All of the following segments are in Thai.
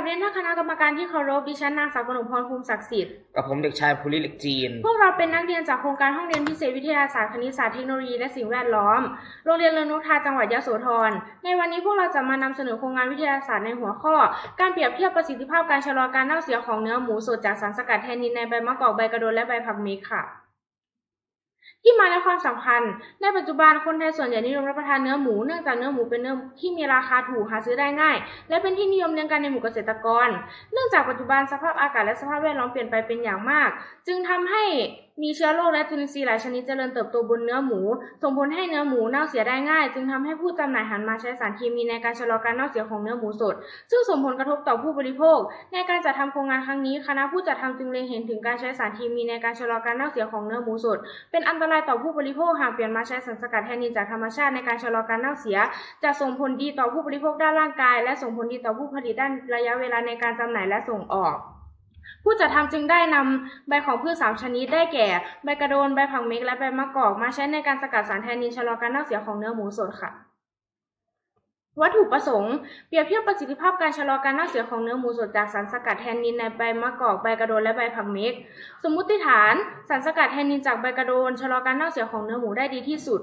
บเรียนท่านคณะกรรมการที่เคารพดิฉันนางสาวกนกพรภูมิศักดิ์สิทธิ์กับผมเด็กชายภูริเล็กจีน พวกเราเป็นนักเรียนจากโครงการห้องเรียนพิเศษวิทยาศาสตร์คณิตศาสตร์เทคโนโลยีและสิ่งแวดล้อม โรงเรียนเรือนนกทาจังหวัดยะโสธร ในวันนี้พวกเราจะมานำเสนอโครงงานวิทยาศาสตร์ในหัวข้อ การเปรียบเทียบประสิทธิภาพการชะลอการเน่าเสียของเนื้อหมูสดจากสารสกัดแทนนินในใบมะกอกใบกระโดนและใบผักเมกค่ะ ที่มาและความสำคัญ ในปัจจุบันคนไทยส่วนใหญ่นิยมรับประทานเนื้อหมูเนื่องจากเนื้อหมูเป็นเนื้อที่มีราคาถูกหาซื้อได้ง่าย และเป็นที่นิยมเลี้ยงกันในหมู่เกษตรกร เนื่องจากปัจจุบันสภาพอากาศและสภาพแวดล้อมเปลี่ยนไปเป็นอย่างมาก จึงทำให้ มีเชื้อโรคและจุลินทรีย์หลายชนิดเจริญเติบโตบนเนื้อหมู ส่งผลให้เนื้อหมูเน่าเสียได้ง่าย จึงทำให้ผู้จำหน่ายหันมาใช้สารเคมีในการชะลอการเน่าเสียของเนื้อหมูสด ซึ่งส่งผลกระทบต่อผู้บริโภค ในการจัดทำโครงงานครั้งนี้คณะผู้จัดทำจึงเล็งเห็นถึงการใช้สารเคมีในการชะลอการเน่าเสียของเนื้อหมูสด เป็นอันตรายต่อผู้บริโภคหากเปลี่ยนมาใช้สารสกัดแทนนินจากธรรมชาติในการชะลอการเน่าเสีย จะส่งผลดีต่อผู้บริโภคด้านร่างกาย และส่งผลดีต่อผู้ผลิตด้านระยะเวลาในการจำหน่ายและส่งออก ผู้จัดทำจึงได้นำใบของพืชสามชนิดได้แก่ ใบกระโดน ใบผักเม็ก และใบมะกอก มาใช้ในการสกัดสารแทนนินชะลอการเน่าเสียของเนื้อหมูสดค่ะวัตถุประสงค์เปรียบเทียบประสิทธิภาพการชะลอการเน่าเสียของเนื้อหมูสดจากสารสกัดแทนนินในใบมะกอกใบกระโดนและใบผักเม็ก สมมุติฐานสารสกัดแทนนินจากใบกระโดนชะลอการเน่าเสียของเนื้อหมูได้ดีที่สุด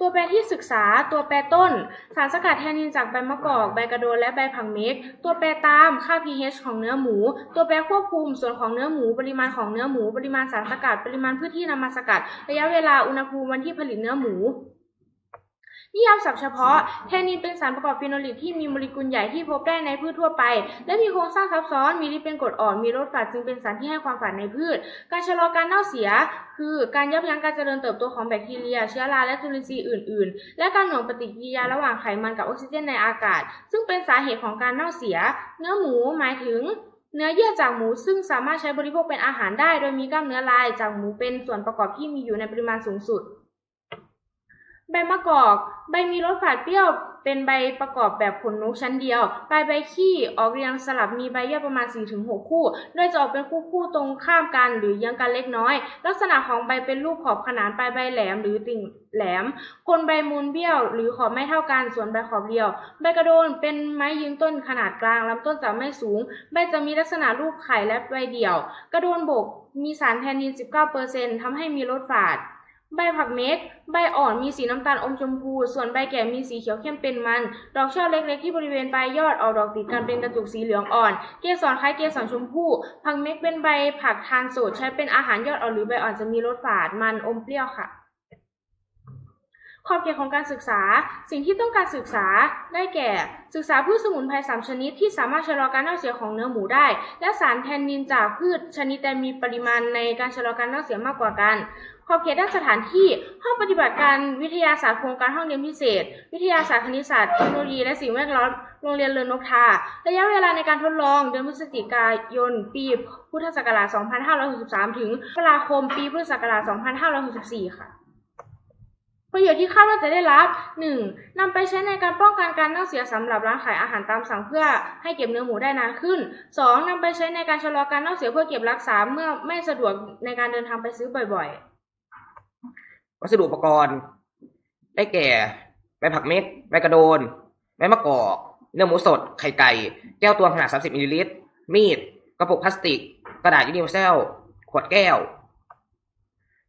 ตัวแปรที่ศึกษา ตัวแปรต้น สารสกัดแทนนินจากใบมะกอก ใบกระโดน และใบผักเม็ก ตัวแปรตาม ค่า pH ของเนื้อหมู ตัวแปรควบคุม ส่วนของเนื้อหมู ปริมาณของเนื้อหมู ปริมาณสารสกัด ปริมาณพืชที่นำมาสกัด ระยะเวลา อุณหภูมิ วันที่ผลิตเนื้อหมู นิยามศัพท์เฉพาะแทนนินเป็นสารประกอบฟีโนลิกที่มีโมเลกุลใหญ่ที่พบได้ในพืชทั่วไป และมีโครงสร้างซับซ้อน มีฤทธิ์เป็นกรดอ่อน มีรสฝาดจึงเป็นสารที่ให้ความฝาดในพืช การชะลอการเน่าเสีย คือการยับยั้งการเจริญเติบโตของแบคทีเรีย เชื้อราและจุลินทรีย์อื่น ๆ และการหน่วงปฏิกิริยาระหว่างไขมันกับออกซิเจนในอากาศ ซึ่งเป็นสาเหตุของการเน่าเสีย เนื้อหมูหมายถึงเนื้อเยื่อจากหมูซึ่งสามารถใช้บริโภคเป็นอาหารได้ โดยมีกล้ามเนื้อลายจากหมูเป็นส่วนประกอบที่มีอยู่ในปริมาณสูงสุด ใบมะกอก ใบมีรสฝาดเปรี้ยว เป็นใบประกอบแบบขนนกชั้นเดียว ปลายใบขี้ออกเรียงสลับมีใบยอประมาณ 4-6 คู่ โดยจะออกเป็นคู่คู่ตรงข้ามกันหรือเยื้องกันเล็กน้อย ลักษณะของใบเป็นรูปขอบขนานปลายใบแหลมหรือติ่งแหลมคนใบมูลเบี้ยว หรือขอบไม่เท่ากัน ส่วนใบขอบเรียว ใบกระโดนเป็นไม้ยืนต้นขนาดกลางลำต้นจะไม่สูง ใบจะมีลักษณะรูปไข่และใบเดี่ยว กระโดนบกมีสารแทนนิน 19%ทำให้มีรสฝาด ใบผักเม็ก ใบอ่อนมีสีน้ำตาลอมชมพู ส่วนใบแก่มีสีเขียวเข้มเป็นมัน ดอกช่อเล็กๆที่บริเวณปลายยอดออกดอกติดกันเป็นกระจุกสีเหลืองอ่อน เกสรคล้ายเกสรชมพู ผักเม็กเป็นใบผักทานสดใช้เป็นอาหารยอดอ่อนหรือใบอ่อนจะมีรสฝาดมันอมเปรี้ยวค่ะ ขอบเขตของการศึกษา สิ่งที่ต้องการศึกษาได้แก่ ศึกษาพืชสมุนไพรสามชนิดที่สามารถชะลอการเน่าเสียของเนื้อหมูได้ และสารแทนนินจากพืชชนิดใดมีปริมาณในการชะลอการเน่าเสียมากกว่ากันขอบเขตด้านสถานที่ ห้องปฏิบัติการวิทยาศาสตร์โครงการห้องเรียนพิเศษ วิทยาศาสตร์คณิตศาสตร์เทคโนโลยีและสิ่งแวดล้อมโรงเรียนเรือนนกทา ระยะเวลาในการทดลองเดือนพฤศจิกายน ปีพุทธศักราช 2563 ถึงมกราคม ปีพุทธศักราช 2564 ค่ะ ประโยชน์ที่คาดว่าจะได้รับ 1. นำไปใช้ในการป้องกันการเน่าเสียสำหรับร้านขายอาหารตามสั่งเพื่อให้เก็บเนื้อหมูได้นานขึ้น 2. นำไปใช้ในการชะลอการเน่าเสียเพื่อเก็บรักษาเมื่อไม่สะดวกในการเดินทางไปซื้อบ่อยๆ วัสดุอุปกรณ์ ได้แก่ใบผักเม็กใบกระโดนใบมะกอกเนื้อหมูสด ไข่ไก่ แก้วตวงขนาด 30มิลลิลิตร มีด กระปุกพลาสติก กระดาษยูนิเวอร์แซล ขวดแก้ว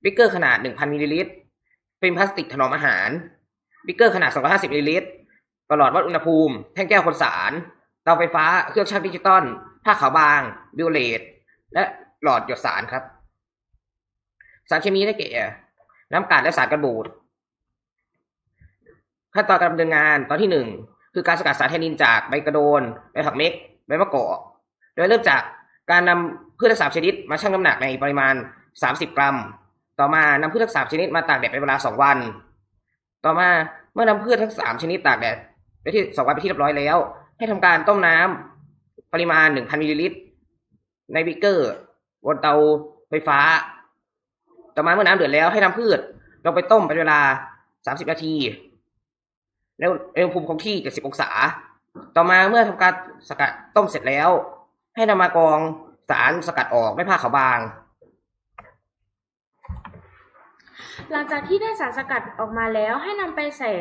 บิ๊กเกอร์ขนาด 1,000มิลลิลิตร ฟิล์มพลาสติกถนอมอาหารบิ๊กเกอร์ขนาด 250มิลลิลิตรประหลอดวัดอุณหภูมิ แท่งแก้วคนสารเตาไฟฟ้า เครื่องชั่งดิจิตอลผ้าขาวบางบิวเลตและหลอดหยดสารครับ สารเคมีได้แก่ น้ำกาดและสารกันบูดขั้นตอนการดำเนินงานตอนที่หนึ่งคือการสกัดสารแทนนินจากใบกระโดนใบผักเม็กใบมะกอกโดยเริ่มจากการนำพืชสามชนิดมาชั่งน้ำหนักในปริมาณ 30 กรัม ต่อมานำพืชทั้งสามชนิดมาตากแดดเป็นเวลา2วัน ต่อมาเมื่อนำพืชทั้งสามชนิดตากแดดไปที่สองวันไปที่เรียบร้อยแล้ว ให้ทำการต้มน้ำปริมาณ1,000มิลลิลิตร ในบิกเกอร์บนเตาไฟฟ้า ต่อมาเมื่อน้ำเดือดแล้วให้นำพืชลงไปต้มเป็นเวลา30นาทีในอุณหภูมิคงที่70องศา ต่อมาเมื่อทำการสกัดต้มเสร็จแล้ว ให้นำมากรองสารสกัดออกด้วยผ้าขาวบาง หลังจากที่ได้สารสกัดออกมาแล้วให้นำไปใส่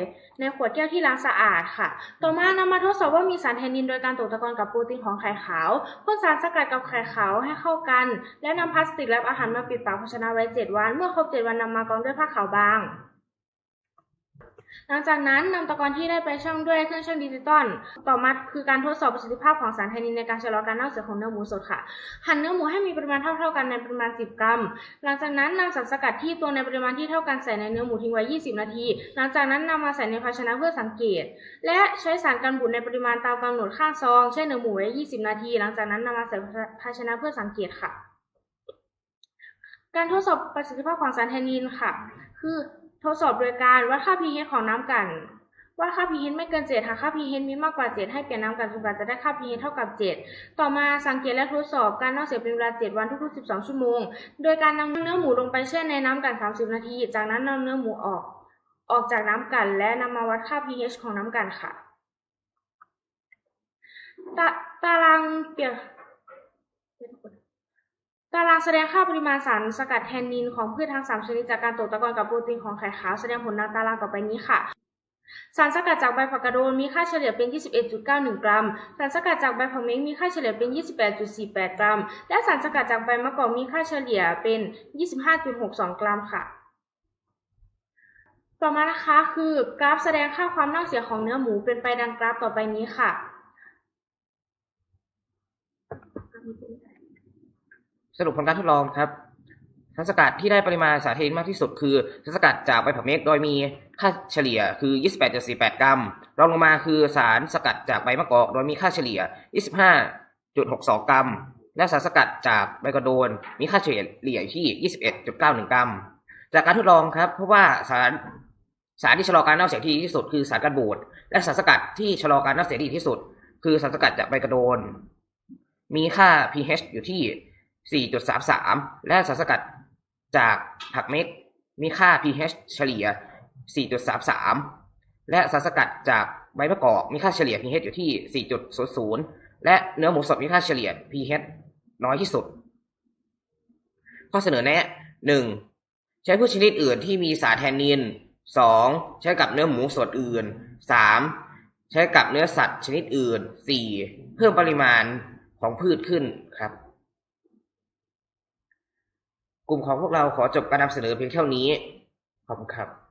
ในขวดแก้วที่ล้างสะอาดค่ะ ต่อมานำมาทดสอบว่ามีสารแทนนินโดยการตกตะกอนกับโปรตีนของไข่ขาวพ่นสารสกัดกับไข่ขาวให้เข้ากัน และนำพลาสติกและอาหารมาปิดปากภาชนะไว้ 7 วัน เมื่อครบ 7 วันนำมากรองด้วยผ้าขาวบาง หลังจากนั้นนำตะกอนที่ได้ไปชั่งด้วยเครื่องชั่งดิจิตอล ต่อมาคือการทดสอบประสิทธิภาพของสารแทนนินในการชะลอการเน่าเสียของเนื้อหมูสดค่ะ หั่นเนื้อหมูให้มีปริมาณเท่าๆกันในปริมาณ 10 กรัม หลังจากนั้นนำสารสกัดที่ตัวในปริมาณที่เท่ากันใส่ในเนื้อหมูทิ้งไว้ 20 นาที หลังจากนั้นนำมาใส่ในภาชนะเพื่อสังเกต และใช้สารกันบูดในปริมาณตามกำหนดข้างซองแช่เนื้อหมูไว้ 20 นาที หลังจากนั้นนำมาใส่ภาชนะเพื่อสังเกตค่ะ การทดสอบประสิทธิภาพของสารแทนนินค่ะ คือ ทดสอบโดยการวัดค่า pH ของน้ำกันว่าค่า pH ไม่เกิน 7 หากค่า pH มีมากกว่า 7 ให้เปลี่ยนน้ำกันจนกว่าจะได้ค่า pH เท่ากับ 7 ต่อมาสังเกตและทดสอบการน่าเสียเป็นเวลา 7 วันทุก ๆ 12 ชั่วโมง โดยการนำเนื้อหมูลงไปแช่ในน้ำกัน 30 นาที จากนั้นนำเนื้อหมูออก ออกจากน้ำกัน และนำมาวัดค่า pH ของน้ำกันค่ะ ตาตารางเปรียบ ตารางแสดงค่าปริมาณสารสกัดแทนนินของพืชทั้ง 3 ชนิดจากการตกตะกอนกับโปรตีนของไข่ขาวแสดงผลในตารางต่อไปนี้ค่ะ สารสกัดจากใบผักกาดโดนมีค่าเฉลี่ยเป็น 21.91 กรัม สารสกัดจากใบผักเม้งมีค่าเฉลี่ยเป็น 28.48 กรัม และสารสกัดจากใบมะกอกมีค่าเฉลี่ยเป็น 25.62 กรัมค่ะต่อมานะคะคือกราฟแสดงค่าความน่าเสียของเนื้อหมูเป็นไปดังกราฟต่อไปนี้ค่ะ สรุปผลการทดลองครับสารสกัดที่ได้ปริมาณสารเทนมากที่สุดคือสารสกัดจากใบผักเมกโดยมีค่าเฉลี่ยคือ 28.48 กรัม รองลงมาคือสารสกัดจากใบมะกอกโดยมีค่าเฉลี่ย 25.62 กรัม และสารสกัดจากใบกระโดนมีค่าเฉลี่ยที่ 21.91 กรัม จากการทดลองครับเพราะว่าสารสารที่ชะลอการเน่าเสียที่ที่สุดคือสารกันบูดและสารสกัดที่ชะลอการเน่าเสียดีที่สุด คือสารสกัดจากใบกระโดน มีค่า pH อยู่ที่ 4.33 และสารสกัดจากผักเม็กมีค่า pH เฉลี่ย 4.33 และสารสกัดจากใบมะกอกมีค่าเฉลี่ย pH อยู่ที่ 4.00 และเนื้อหมูสดมีค่าเฉลี่ย pH น้อยที่สุด ข้อเสนอแนะ 1. ใช้พืชชนิดอื่นที่มีสารแทนนิน 2. ใช้กับเนื้อหมูส่วนอื่น 3. ใช้กับเนื้อสัตว์ชนิดอื่น 4. เพิ่มปริมาณของพืชขึ้นครับ กลุ่มของพวกเราขอจบการนำเสนอเพียงเท่านี้ ขอบคุณครับ